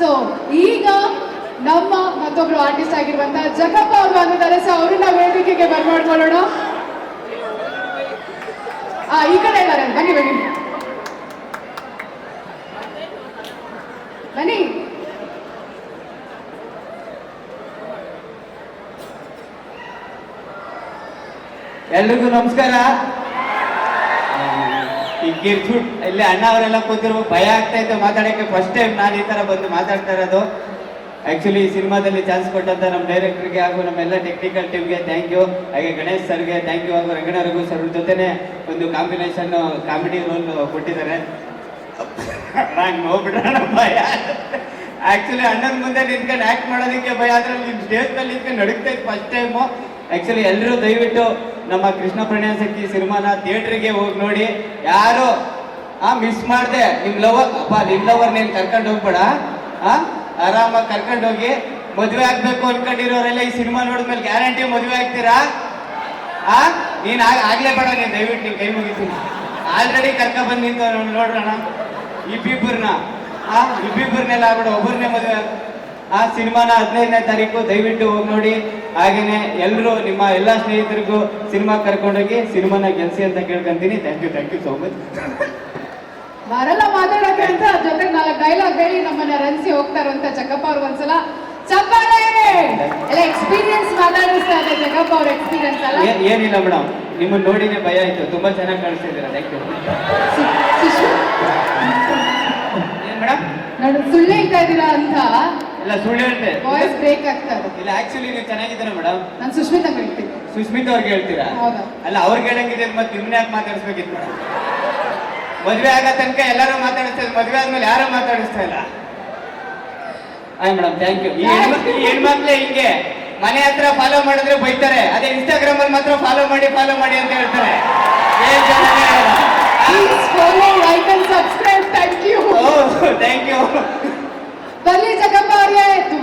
So ಈಗ ನಮ್ಮ ಮತ್ತೊಬ್ರು ಆರ್ಟಿಸ್ಟ್ ಆಗಿರುವಂತಹ ಜಗಪ್ಪ ಅವರು ಬಂದಿದ್ದಾರೆ. ಸೊ ಅವ್ರನ್ನ ವೇದಿಕೆಗೆ ಬರ್ಮಾಡ್ಕೊಳ್ಳೋಣ. ಈ ಕಡೆ ಇದ್ದಾರೆ. ಬನ್ನಿ ಬನ್ನಿ. ಬನ್ನಿ. ಎಲ್ರಿಗೂ ನಮಸ್ಕಾರ. ಈ ಕಿರ್ಚುಟ್ ಇಲ್ಲಿ ಅಣ್ಣ ಅವರೆಲ್ಲ ಭಯ ಆಗ್ತಾ ಇತ್ತು ಮಾತಾಡಕ್ಕೆ. ಫಸ್ಟ್ ಟೈಮ್ ನಾನು ಈ ತರ ಬಂದು ಮಾತಾಡ್ತಾ ಇರೋದು. ಆಕ್ಚುಲಿ ಈ ಸಿನಿಮಾದಲ್ಲಿ ಚಾನ್ಸ್ ಕೊಟ್ಟಂತ ನಮ್ಮ ಡೈರೆಕ್ಟರ್ಗೆ ಹಾಗೂ ನಮ್ಮೆಲ್ಲ ಟೆಕ್ನಿಕಲ್ ಟೀಮ್ಗೆ ಥ್ಯಾಂಕ್ ಯು ಹಾಗೆ ಗಣೇಶ್ ಸರ್ಗೆ ಥ್ಯಾಂಕ್ ಯು ಹಾಗೂ ರಂಗಣರಿಗೂ ಸರ್ ಜೊತೆನೆ ಒಂದು ಕಾಂಬಿನೇಷನ್ ಕಾಮಿಡಿ ರೋಲ್ ಕೊಟ್ಟಿದ್ದಾರೆ. ಆಕ್ಚುಲಿ ಅಣ್ಣನ ಮುಂದೆ ನಿಂತ್ಕೊಂಡು ಆಕ್ಟ್ ಮಾಡೋದಕ್ಕೆ ಭಯ. ಆದ್ರೆ ನಿಮ್ ಸ್ಟೇಜ್ ಮೇಲೆ ನಿಂತ್ಕೊಂಡು ಇತ್ತು ಫಸ್ಟ್ ಟೈಮು ಆಕ್ಚುಲಿ ಎಲ್ಲರೂ ದಯವಿಟ್ಟು ನಮ್ಮ ಕೃಷ್ಣ ಪ್ರಣಯ ಸಖಿ ಸಿನಿಮಾನ ಥಿಯೇಟ್ರಿಗೆ ಹೋಗಿ ನೋಡಿ. ಯಾರು? ಆ ಮಿಸ್ ಮಾಡಿದೆ. ನಿಮ್ ಲವರ್ ಅಪ್ಪ, ನಿಮ್ ಲವರ್ ನೀನ್ ಕರ್ಕೊಂಡು ಹೋಗ್ಬೇಡ. ಆ, ಆರಾಮಾಗಿ ಕರ್ಕೊಂಡು ಹೋಗಿ ಮದುವೆ ಆಗ್ಬೇಕು ಅನ್ಕೊಂಡಿರೋರೆಲ್ಲ ಈ ಸಿನಿಮಾ ನೋಡಿದ್ಮೇಲೆ ಗ್ಯಾರಂಟಿ ಮದುವೆ ಆಗ್ತೀರಾ? ಆ, ನೀನ್ ಆಗ್- ಆಗ್ಲೇ ಬೇಡ ನೀನ್ ದಯವಿಟ್ಟು ನೀನ್ ಕೈ ಮುಗಿತೀನಿ. ಆಲ್ರೆಡಿ ಕರ್ಕ ಬಂದ್ ನಿಂತ ನೋಡ್ರಣ. ಇಬ್ಬಿಬ್ಬರನ್ನ ಆ ಇಬ್ಬಿಬ್ಬರನ್ನೆಲ್ಲ ಆಗ್ಬೇಡ. ಒಬ್ಬರನ್ನೇ ಮದುವೆ ಆ ಸಿನಿಮಾನ ಹದಿನೈದನೇ ತಾರೀಕು ದಯವಿಟ್ಟು ಹೋಗಿ ನೋಡಿ. ಹಾಗೇನೆ ಎಲ್ಲರೂ ನಿಮ್ಮ ಎಲ್ಲಾ ಸ್ನೇಹಿತರಿಗೂ ಸಿನಿಮಾ ಕರ್ಕೊಂಡೋಗಿ ಸಿನಿಮಾನ ಗೆಲ್ಸಿ ಅಂತ ಕೇಳ್ಕೊಂತೀನಿ. Thank you thank you so much ಬರಲ್ಲ ಮಾತಾಡಕ್ಕೆ ಅಂತ ಜೊತೆ ನಾಲ್ಕು ಡೈಲಾಗ್ ಹೇಳಿ ನಮ್ಮನ್ನ ರನ್ಸಿ ಹೋಗ್ತಾ ಇರುವಂತ ಜಗ್ಗಪ್ಪ ಅವ್ರು! ಒಂದ್ಸಲ ಎಕ್ಸ್ಪೀರಿಯನ್ಸ್ ಮಾತಾಡಿಸ್ತಾ ಇದೆ ಜಗ್ಗಪ್ಪ ಅವ್ರ ಎಕ್ಸ್ಪೀರಿಯನ್ಸ್ ಅಲ್ಲ ಏನಿಲ್ಲ ಮೇಡಮ್. ನಿಮ್ಮನ್ನ ನೋಡಿನೇ ಭಯ ಆಯ್ತು. ತುಂಬಾ ಚೆನ್ನಾಗಿ ಕಾಣಿಸ್ತಿದ್ದೀರಾ ಥ್ಯಾಂಕ್ ಯು ಮೇಡಮ್? ನಾನು ಸುಳ್ಳು ಹೇಳ್ತಾ ಇದ್ದೀರಾ ಅಂತ. ಇಲ್ಲ ಸುಳ್ಳು ಹೇಳ್ತೆ. ವಾಯ್ಸ್ ಬ್ರೇಕ್ ಆಗ್ತಾ ಇದೆ. ಇಲ್ಲ ಆಕ್ಚುಲಿ ನೀವು ಚೆನ್ನಾಗಿದ್ದೀರಾ ಮೇಡಮ್ ನಾನು ಸುಷ್ಮಿತಾ ಹೇಳ್ತೀನಿ. ಸುಶ್ಮಿತಾ ಅವ್ರಿಗೆ ಹೇಳ್ತೀರಾ? ಹೌದಾ? ಅಲ್ಲ ಅವ್ರಿಗೆ ಹೇಳಂಗಿದೆ ಮತ್ತೆ ನಿಮ್ನ ಯಾಕೆ ಮಾತಾಡಿಸ್ಬೇಕಿತ್ತು ಮೇಡಮ್ ಮದುವೆ ಆಗೋ ತನಕ ಎಲ್ಲರೂ ಮಾತಾಡಿಸ್ತಾ ಇದ್ರು. ಮದ್ವೆ ಆದ್ಮೇಲೆ ಯಾರು ಮಾತಾಡಿಸ್ತಾ ಇಲ್ಲ? ಆಯ್ ಮೇಡಮ್ ಥ್ಯಾಂಕ್ ಯು ಈ ಹೆಣ್ಮಕ್ಳು ಈ ಹೀಗೆ ಹಿಂಗೆ ಮನೆ ಹತ್ರ ಫಾಲೋ ಮಾಡಿದ್ರೆ ಬೈತಾರೆ. ಅದೇ ಇನ್ಸ್ಟಾಗ್ರಾಮ್ ಅಲ್ಲಿ ಮಾತ್ರ ಫಾಲೋ ಮಾಡಿ ಫಾಲೋ ಮಾಡಿ ಅಂತ ಹೇಳ್ತಾರೆ.